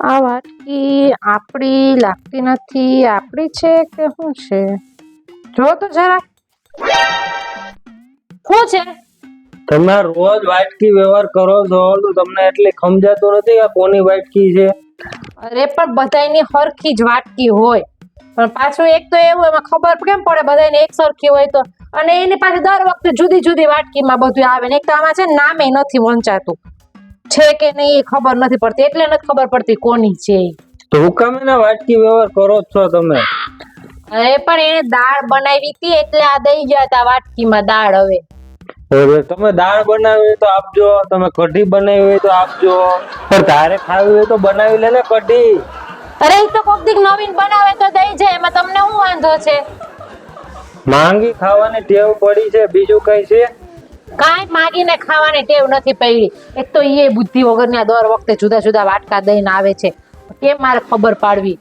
આ વાટકી આપણી લાગતી નથી આપણી છે કે શું છે? જો તો જરા. શું છે? તમે રોજ વાટકી વ્યવહાર કરો છો તો તમને એટલે સમજાતું નથી કે કોની વાટકી છે? અરે પણ બધાયની હરખી જ વાટકી હોય. પણ પાછું એક તો એવું એમાં ખબર કેમ પડે? બધાને એક સરખી હોય તો. અને એની પાસે દર વખતે જુદી જુદી વાટકીમાં બધું આવે ને. એક તો આમાં છે નામે નથી વંચાતું. છે કે નહીં એ ખબર નથી પડતી. એટલે નથી ખબર પડતી કોની છે. તો વાટકી વ્યવહાર કરો છો તમે. અરે પણ એને દાળ બનાવી હતી એટલે આ દઈ ગયા તા વાટકીમાં દાળ હવે. તમે દાળ બનાવી હોય તો આપજો તમે કઢી બનાવી હોય તો આપજો. પણ તારે ખાવી હોય તો બનાવી લે ને કઢી. અરે તો કોક દીક નવીન બનાવે તો દઈ જાય એમાં તમને શું વાંધો છે? માંગી ખાવાની ટેવ પડી છે બીજું કઈ છે? કાંઈ માગીને ખાવાની ટેવ નથી પડી. એક તો એ બુદ્ધિ વગરના દર વખતે જુદા જુદા વાટકા દઈને આવે છે. કેમ મારે ખબર પાડવી?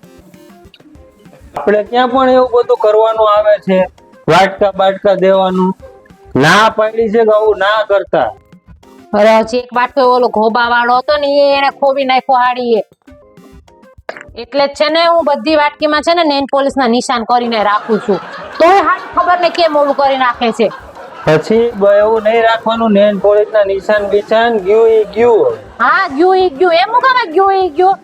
આપણે ક્યાં પણ એવું બધું કરવાનું આવે છે વાટકા બાટકા દેવાનું. ના પાડી છે આવું ના કરતા. અરે હજી એક વાટકો ઓલો ઘોબા વાળો હતો ને એ એને ખોબી નાખ્યો હાડીએ. એટલે છે ને હું બધી વાટકીમાં છે ને નેન પોલીસના નિશાન કરીને રાખું છું. તોય હાડી ખબર ને કેમ ઓલું કરી નાખે છે? પછી એવું નહીં રાખવાનું નેન પોલીસ ના નિશાન બિશાન ગયું ઈ ગયું. હા ગયું ઈ ગયું. એમ હું કામ ગયું ઈ ગયું.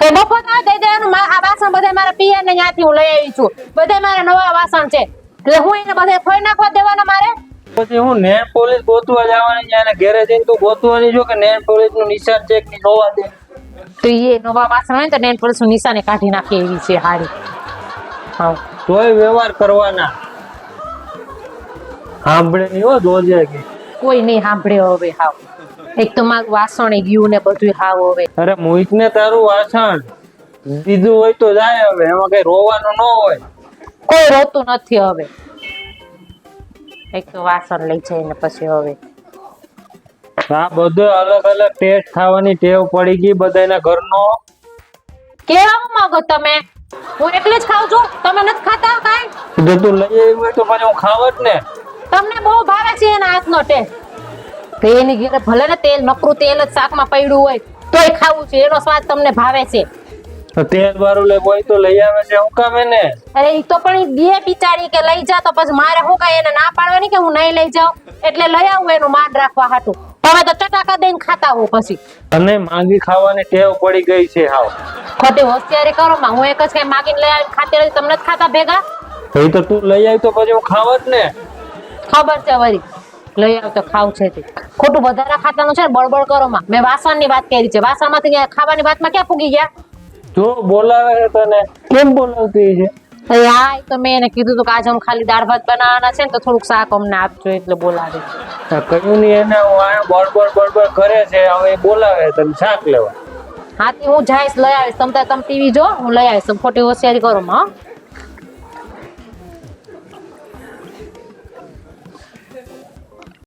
કે મફત ના દઈ દેવાનું આ વાસણ બધા મારા પિયર ને ત્યાંથી હું લઈ આવી છું. બધા મારા નવા વાસણ છે. એટલે હું એને બધે ખોઈ નાખવા દેવાના મારે? પછી હું નેન પોલીસ ગોતવા જવાની છે અને ઘેરે જઈને તું ગોતવાની છો કે નેન પોલીસનું નિશાન ચેકની જોવા દે તો એ નવા વાસણ હોય તો નેન પોલીસનું નિશાને કાઢી નાખે એવી છે હારી. હા તોય વ્યવહાર કરવાના. સાંભળે નહીં હો કે. કોઈ નહીં સાંભળે હવે હાવ. એક તો મારું વાસણ ગયું ને બધું હાવ હવે. અરે મોહિત ને તારું વાસણ દીધું હોય તો જાય હવે એમાં કઈ રોવાનું ન હોય. કોઈ રોતું નથી હવે. એક તો વાસણ લઈ જાય ને પછી હવે. આ બધો અલગ અલગ ટેસ્ટ ખાવાની ટેવ પડી ગઈ બધાના ઘરનો. કેવા માંગો તમે? હું એકલી જ ખાઉં છું? તમે નથી ખાતા કાઈ? જો તું લઈ આવી હોય તો મને હું ખાવ જ ને. તમને બહુ ભાવે છે એના હાથનો ટેસ્ટ તો એની ઘેરે ભલે ને તેલ નકરું તેલ જ શાકમાં પડ્યું હોય તોય ખાવું છે. એનો સ્વાદ તમને ભાવે છે. તો તેલ વાળું લે બોય તો લઈ આવે છે હું કામ એને અરે ઈ તો પણ દે બિચારી કે લઈ જા તો પછી મારે શું કાંઈ એને ના પાડવાની કે હું નહીં લઈ જાઉં? એટલે લઈ આવું એનું માન રાખવા હાટું. તમે તો ચટાકા દઈને ખાતા હો પછી. અને માંગી ખાવાની ટેવ પડી ગઈ છે હાવ. ખોટી હોશિયારી કરો માં હું એક જ કઈ માંગીને લઈ આવી ખાતી રહી તમને જ ખાતા ભેગા? એ તો તું લઈ આવી તો પછી હું ખાવ જ ને. ખબર છે વરી લઈ આવતો ખાવ છે તે ખોટું વધારે ખાતાનું છે ને બળબડ કરો માં. મેં વાસણની વાત કરી છે. વાસણમાંથી ક્યાં ખાવાની વાતમાં ક્યાં પૂગી ગયા? જો બોલાવે છે તને કેમ બોલાવતી છે? હા તો મેં એને કીધું હતું કે આજે હું ખાલી દાળ ભાત બનાવવાના છે ને તો થોડુંક શાક અમને આપજો એટલે બોલાવે. કયું નહીં એને હું આ બળબળ બળબડ કરે છે. હવે બોલાવે તને શાક લેવા. હાથી હું જઈશ લઈ આવીશ. તમ તમે ટીવી જો હું લઈ આવીશ. ખોટી હોશિયારી કરો માં હો.